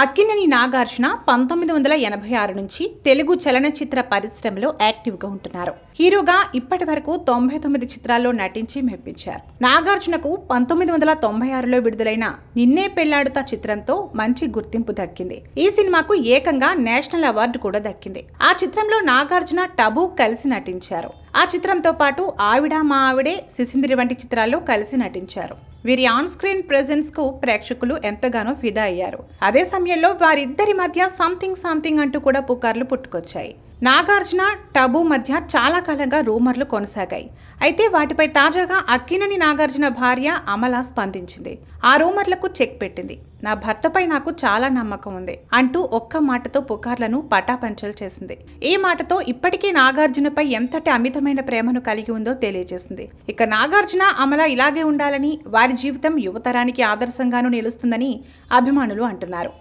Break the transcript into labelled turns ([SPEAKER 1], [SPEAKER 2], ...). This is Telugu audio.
[SPEAKER 1] అక్కినేని నాగార్జున పంతొమ్మిది వందల ఎనభై ఆరు నుంచి తెలుగు చలనచిత్ర పరిశ్రమలో యాక్టివ్గా ఉంటున్నారు. హీరోగా ఇప్పటి వరకు తొంభై తొమ్మిది చిత్రాల్లో నటించి మెప్పించారు. నాగార్జునకు పంతొమ్మిది వందల తొంభై ఆరులో విడుదలైన నిన్నే పెళ్ళాడుతా చిత్రంతో మంచి గుర్తింపు దక్కింది. ఈ సినిమాకు ఏకంగా నేషనల్ అవార్డు కూడా దక్కింది. ఆ చిత్రంలో నాగార్జున టబు కలిసి నటించారు. ఆ చిత్రంతో పాటు ఆవిడ మా ఆవిడే సిసిందిరి వంటి చిత్రాల్లో కలిసి నటించారు. వీరి ఆన్ స్క్రీన్ ప్రెజెన్స్కు ప్రేక్షకులు ఎంతగానో ఫిదా అయ్యారు. అదే సమయంలో వారిద్దరి మధ్య సంథింగ్ సంథింగ్ అంటూ కూడా పుకార్లు పుట్టుకొచ్చాయి. నాగార్జున టబు మధ్య చాలా కాలంగా రూమర్లు కొనసాగాయి. అయితే వాటిపై తాజాగా అక్కినని నాగార్జున భార్య అమల స్పందించింది. ఆ రూమర్లకు చెక్ పెట్టింది. నా భర్తపై నాకు చాలా నమ్మకం ఉంది అంటూ ఒక్క మాటతో పుకార్లను పటాపంచలు చేసింది. ఈ మాటతో ఇప్పటికీ నాగార్జునపై ఎంతటి అమితమైన ప్రేమను కలిగి ఉందో తెలియజేసింది. ఇక నాగార్జున అమల ఇలాగే ఉండాలని వారి జీవితం యువతరానికి ఆదర్శంగాను నిలుస్తుందని అభిమానులు అంటున్నారు.